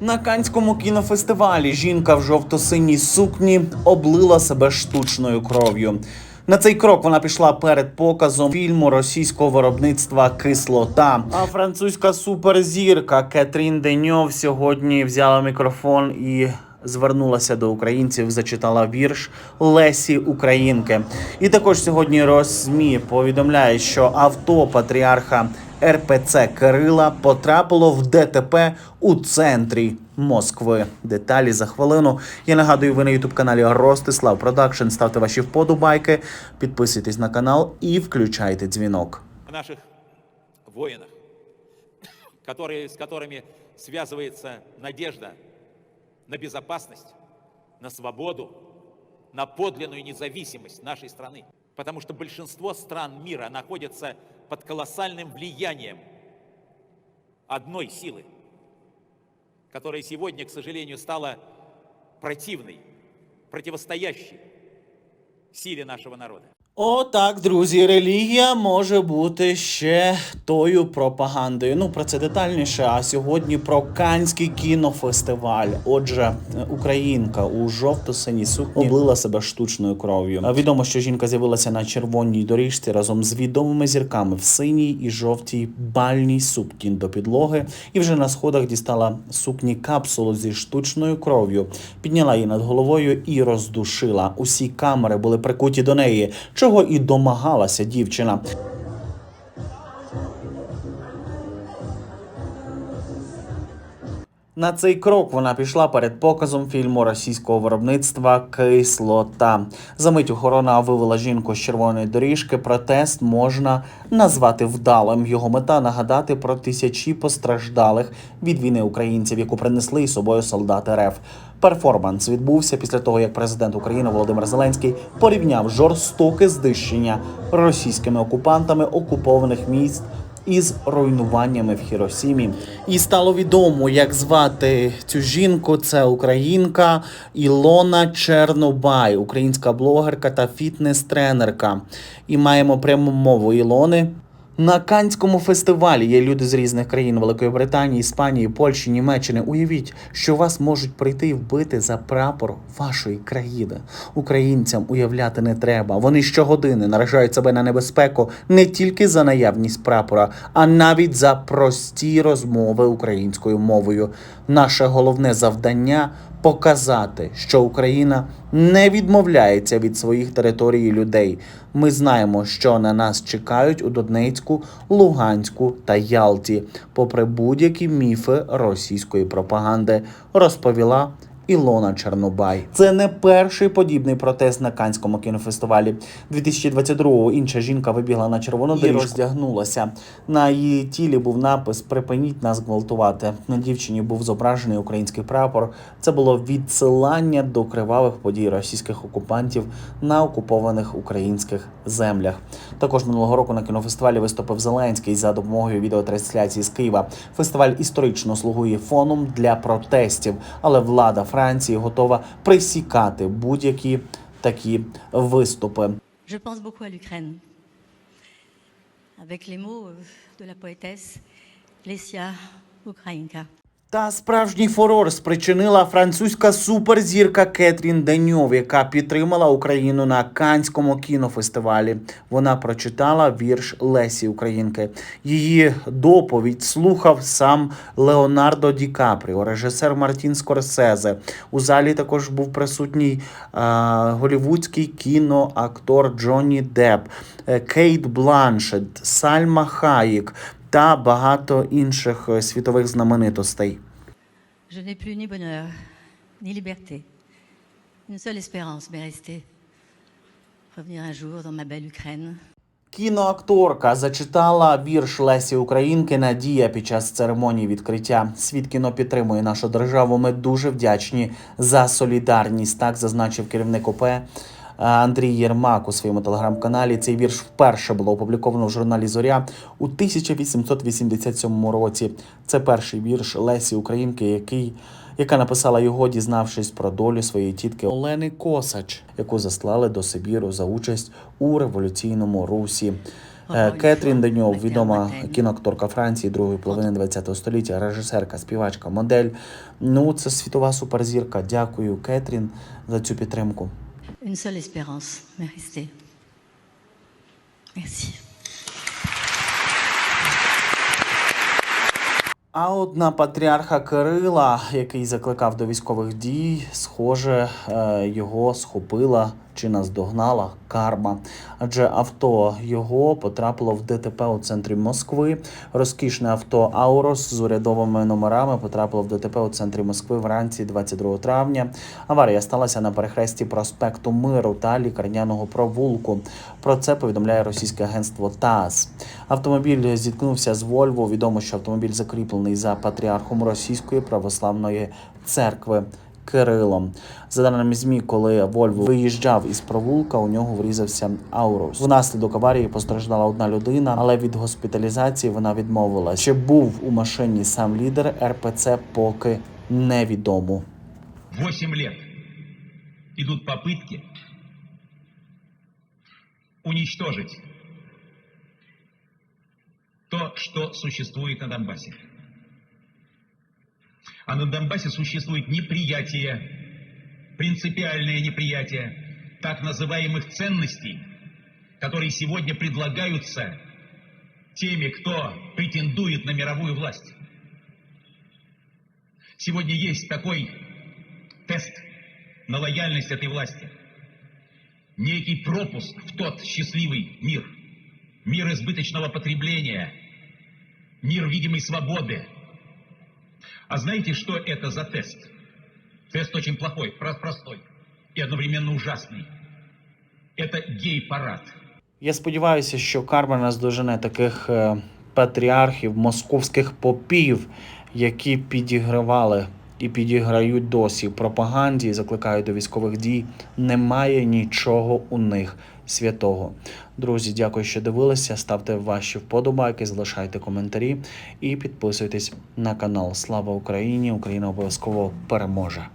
На Канському кінофестивалі жінка в жовто-синій сукні облила себе штучною кров'ю. На цей крок вона пішла перед показом фільму російського виробництва Кислота. А французька суперзірка Кетрін Деньов сьогодні взяла мікрофон і звернулася до українців, зачитала вірш Лесі Українки. І також сьогодні Росмі повідомляє, що авто патріарха РПЦ Кирила потрапило в ДТП у центрі Москви. Деталі за хвилину. Я нагадую, ви на ютуб каналі Ростислав Продакшн. Ставте ваші вподобайки, підписуйтесь на канал і включайте дзвінок. о наших воинах, которые, с которыми связывается надежда на безопасность, на свободу, на подлинную независимость нашей страны. Потому что большинство стран мира находятся под колоссальным влиянием одной силы, которая сегодня, к сожалению, стала противной, противостоящей силе нашего народа. Отак, друзі, релігія може бути ще тою пропагандою. Ну про це детальніше. А сьогодні про Канський кінофестиваль. Отже, українка у жовто-синій сукні облила себе штучною кров'ю. Відомо, що жінка з'явилася на червоній доріжці разом з відомими зірками в синій і жовтій бальній сукні до підлоги, і вже на сходах дістала сукні капсулу зі штучною кров'ю, підняла її над головою і роздушила. Усі камери були прикуті до неї, чого і домагалася дівчина. На цей крок вона пішла перед показом фільму російського виробництва Кислота. Замить охорона вивела жінку з червоної доріжки. Протест можна назвати вдалим. Його мета нагадати про тисячі постраждалих від війни українців, яку принесли із собою солдати РФ. Перформанс відбувся після того, як президент України Володимир Зеленський порівняв жорстоке знищення російськими окупантами окупованих міст із руйнуваннями в Хіросімі. І стало відомо, як звати цю жінку. Це українка Ілона Чернобай, українська блогерка та фітнес-тренерка. І маємо пряму мову Ілони. На Канському фестивалі є люди з різних країн Великої Британії, Іспанії, Польщі, Німеччини. Уявіть, що вас можуть прийти і вбити за прапор вашої країни. Українцям уявляти не треба. Вони щогодини наражають себе на небезпеку не тільки за наявність прапора, а навіть за прості розмови українською мовою. Наше головне завдання показати, що Україна не відмовляється від своїх територій і людей. Ми знаємо, що на нас чекають у Донецьку, Луганську та Ялті, попри будь-які міфи російської пропаганди, розповіла. Ілона Чернобай. Це не перший подібний протест на Канському кінофестивалі. 2022-го інша жінка вибігла на червону доріжку і роздягнулася. На її тілі був напис Припиніть нас гвалтувати. На дівчині був зображений український прапор. Це було відсилання до кривавих подій російських окупантів на окупованих українських землях. Також минулого року на кінофестивалі виступив Зеленський за допомогою відеотрансляції з Києва. Фестиваль історично слугує фоном для протестів, але влада Франції готова присікати будь-які такі виступи. Je pense beaucoup à l'Ukraine. Avec les mots de la poétesse Lesia Ukrainka. Та справжній фурор спричинила французька суперзірка Кетрін Деньов, яка підтримала Україну на Канському кінофестивалі. Вона прочитала вірш Лесі Українки. Її доповідь слухав сам Леонардо Ді Капріо, режисер Мартін Скорсезе. У залі також був присутній а, голівудський кіноактор Джонні Депп, е, Кейт Бланшет, Сальма Хаїк та багато інших е, світових знаменитостей. Je n'ai plus ni bonheur, ni liberté. Une seule espérance m'est restée. Revenir un jour dans ma belle Ukraine. Кіноакторка зачитала вірш Лесі Українки Надія під час церемонії відкриття. Світ кіно підтримує нашу державу. Ми дуже вдячні за солідарність. Так зазначив керівник ОП е, Андрій Єрмак у своєму телеграм-каналі. Цей вірш вперше було опубліковано в журналі Зоря у 1887 році. Це перший вірш Лесі Українки, який яка написала його, дізнавшись про долю своєї тітки Олени Косач, яку заслали до Сибіру за участь у революційному русі. Е, Кетрін Деньов, відома кіноакторка Франції другої половини ХХ століття, режисерка, співачка, модель. Ну, це світова суперзірка. Дякую, Кетрін, за цю підтримку. Une seule espérance, mais. Merci. А от на патріарха Кирила, який закликав до військових дій, схоже, е, його схопила чи наздогнала карма. Адже авто його потрапило в ДТП у центрі Москви. Розкішне авто Аурос з урядовими номерами потрапило в ДТП у центрі Москви вранці 22 травня. Аварія сталася на перехресті проспекту Миру та лікарняного провулку. Про це повідомляє російське агентство ТАСС. Автомобіль зіткнувся з Вольво. Відомо, що автомобіль закріплений за патріархом Російської православної церкви. Кирилом. За даними ЗМІ, коли Вольво виїжджав із провулка, у нього врізався Аурус. Внаслідок аварії постраждала одна людина, але від госпіталізації вона відмовилась. Чи був у машині сам лідер РПЦ, поки невідомо. 8 лет идут попытки уничтожить то, что существует на Донбассе. А на Донбассе существует неприятие, принципиальное неприятие так называемых ценностей, которые сегодня предлагаются теми, кто претендует на мировую власть. Сегодня есть такой тест на лояльность этой власти. Некий пропуск в тот счастливый мир. Мир избыточного потребления. Мир видимой свободы. А знаете, что это за тест? Тест очень плохой, про- простой и одновременно ужасный. Это гей-парад. Я сподіваюся, що карма наздожене таких е, патріархів, московських попів, які підігравали і підіграють досі пропаганді закликають до військових дій. Немає нічого у них святого. Друзі, дякую, що дивилися. Ставте ваші вподобайки, залишайте коментарі і підписуйтесь на канал. Слава Україні! Україна обов'язково переможе!